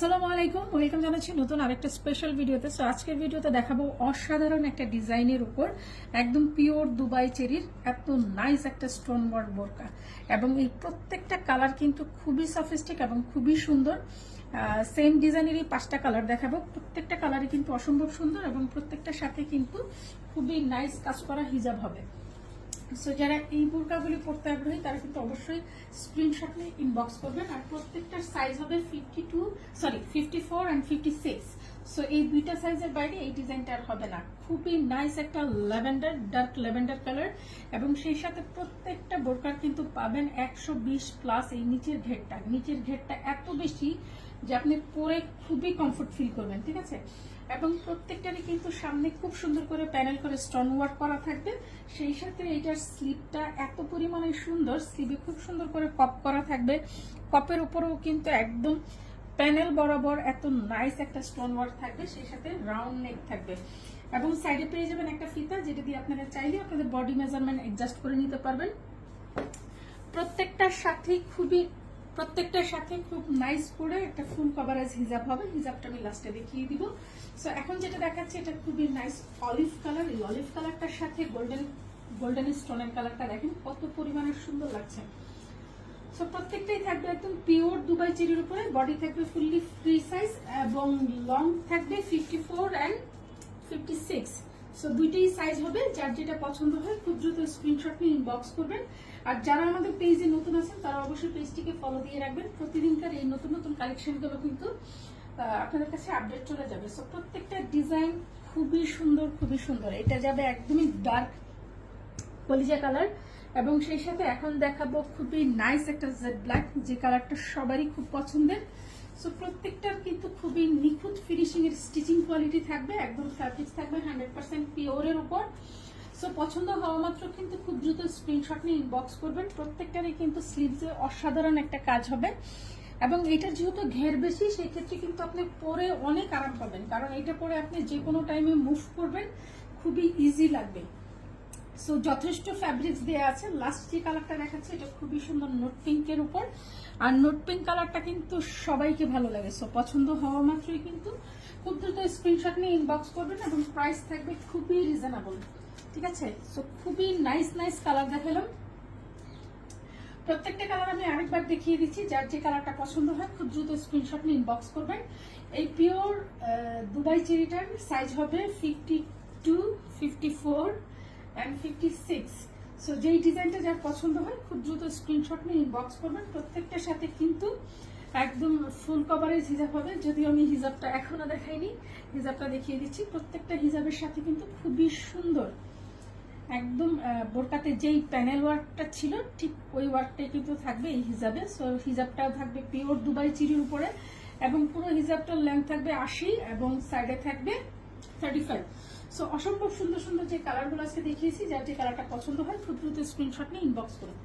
আসসালামু আলাইকুম, ওয়েলকাম জানাচ্ছি নতুন আরেকটা স্পেশাল ভিডিওতে। সো আজকের ভিডিওতে দেখাবো অসাধারণ একটা ডিজাইনের উপর একদম পিওর দুবাই চেরির এত নাইস একটা স্টোন ওয়ার্ক বোরকা। এবং এই প্রত্যেকটা কালার কিন্তু খুবই সফিস্টিক এবং খুবই সুন্দর। সেম ডিজাইনেরই পাঁচটা কালার দেখাবো। প্রত্যেকটা কালারই কিন্তু অসম্ভব সুন্দর এবং প্রত্যেকটার সাথে কিন্তু খুবই নাইস কাজ করা হিজাব হবে। সো যারা এই বোরকাগুলি পড়তে আগ্রহী, তারা কিন্তু অবশ্যই স্ক্রিনশট নিয়ে ইনবক্স করবেন। আর প্রত্যেকটার সাইজ হবে fifty two sorry fifty four and fifty six so এই দুইটা সাইজের বাইরে এই ডিজাইনটা আর হবে না। খুবই নাইস একটা ল্যাভেন্ডার ডার্ক ল্যাভেন্ডার কালার এবং সেই সাথে প্রত্যেকটা বোরকার কিন্তু পাবেন একশো বিশ প্লাস এই নিচের ঘেরটা। নিচের ঘেরটা এত বেশি যে আপনি পরে খুবই কমফোর্ট ফিল করবেন, ঠিক আছে? এবং প্রত্যেকটারই কিন্তু সামনে খুব সুন্দর করে প্যানেল করে স্টোন ওয়ার্ক করা থাকবে। সেই সাথে এইটার স্লিপটা এত পরিমাণে সুন্দর, স্লিপে খুব সুন্দর করে কপ করা থাকবে। কপের উপরেও কিন্তু একদম প্যানেল বরাবর এত নাইস একটা স্টোন ওয়ার্ক থাকবে, সেই সাথে রাউন্ড নেক থাকবে। এবং সাইডে পেয়ে যাবেন একটা ফিতা, যেটা দিয়ে আপনারা চাইলে আপনাদের বডি মেজারমেন্ট অ্যাডজাস্ট করে নিতে পারবেন। প্রত্যেকটার সাথে খুবই প্রত্যেকটার সাথে খুব নাইস করে একটা ফুল কভারেজ হিজাব হবে। হিজাবটা আমি লাস্টে দেখিয়ে দিব। সো এখন যেটা দেখাচ্ছে, এটা খুবই নাইস অলিভ কালার এই অলিভ কালারটার সাথে গোল্ডেন গোল্ডেন স্টোনের কালারটা দেখেন, কত পরিমাণে সুন্দর লাগছে। সো প্রত্যেকটাই থাকবে একদম পিওর দুবাই চিরির উপরে। বডি থাকবে ফুললি ফ্রি সাইজ এবং লং থাকবে fifty four and fifty six so দুইটাই সাইজ হবে, যার যেটা পছন্দ হয় খুব দ্রুত স্ক্রিনশট নিয়ে ইনবক্স করবেন। আর যারা আমাদের পেজে নতুন আছেন, তারা অবশ্যই পেজটিকে ফলো দিয়ে রাখবেন। প্রতিদিনকার এই নতুন নতুন কালেকশনগুলো কিন্তু আপনাদের কাছে আপডেট চলে যাবে। সো প্রত্যেকটা ডিজাইন খুবই সুন্দর খুবই সুন্দর। এটা যাবে একদমই ডার্ক কলিজা কালার এবং সেই সাথে এখন দেখাবো খুবই নাইস একটা জেড ব্ল্যাক যে কালারটা সবারই খুব পছন্দের। সো প্রত্যেকটার কিন্তু খুবই নিখুঁত ফিনিশিং এর স্টিচিং কোয়ালিটি থাকবে, একদম ফ্যাব্রিক্স থাকবে হান্ড্রেড পার্সেন্ট পিওরের উপর। সো পছন্দ হওয়া মাত্র কিন্তু খুব দ্রুত স্ক্রিনশট নিয়ে ইনবক্স করবেন। প্রত্যেকটারই কিন্তু স্লিভসে অসাধারণ একটা কাজ হবে। এবং এটার যেহেতু ঘের বেশি সেই ক্ষেত্রে কিন্তু আপনি পরে অনেক আরাম পাবেন। কারণ এটা পরে আপনি যে কোনো টাইমে মুভ করবেন, খুবই ইজি লাগবে। সো যথেষ্ট ফ্যাব্রিক্স দেওয়া আছে। লাস্ট যে কালারটা দেখাচ্ছে, এটা খুবই সুন্দর নোট পিঙ্কের উপর। আর নোট পিঙ্ক কালারটা কিন্তু সবাইকে ভালো লাগে। সো পছন্দ হওয়া মাত্রই কিন্তু খুব দ্রুত স্ক্রিনশট নিয়ে ইনবক্স করবেন এবং প্রাইস থাকবে খুবই রিজনেবল ঠিক আছে? সো খুবই নাইস নাইস কালার দেখালাম। প্রত্যেকটা কালার আমি আরেকবার দেখিয়ে দিচ্ছি। যার যে কালারটা পছন্দ হয়, খুব দ্রুত স্ক্রিনশট নিয়ে ইনবক্স করবেন। এই পিওর দুবাই চেরিটার সাইজ হবে fifty two fifty four and fifty six so যেই ডিজাইনটা যার পছন্দ হয়, খুব দ্রুত স্ক্রিনশট নিয়ে ইনবক্স করবেন। প্রত্যেকটার সাথে কিন্তু একদম ফুল কভারেজ হিজাব হবে। যদিও আমি হিজাবটা এখনও দেখাইনি হিজাবটা দেখিয়ে দিচ্ছি। প্রত্যেকটা হিজাবের সাথে কিন্তু খুবই সুন্দর। একদম বোরকাতে যেই প্যানেল ওয়ার্কটা ছিল, ঠিক ওই ওয়ার্কটাই কিন্তু থাকবে এই হিজাবে সো হিজাবটাও থাকবে পিওর দুবাই চিরির উপরে এবং পুরো হিজাবটার লেন্থ থাকবে আশি এবং সাইডে থাকবে থার্টি ফাইভ সো অসম্ভব সুন্দর সুন্দর যে কালারগুলো আজকে দেখিয়েছি, যার যে কালারটা পছন্দ হয়, খুব দ্রুত স্ক্রিনশট নিয়ে ইনবক্স করুন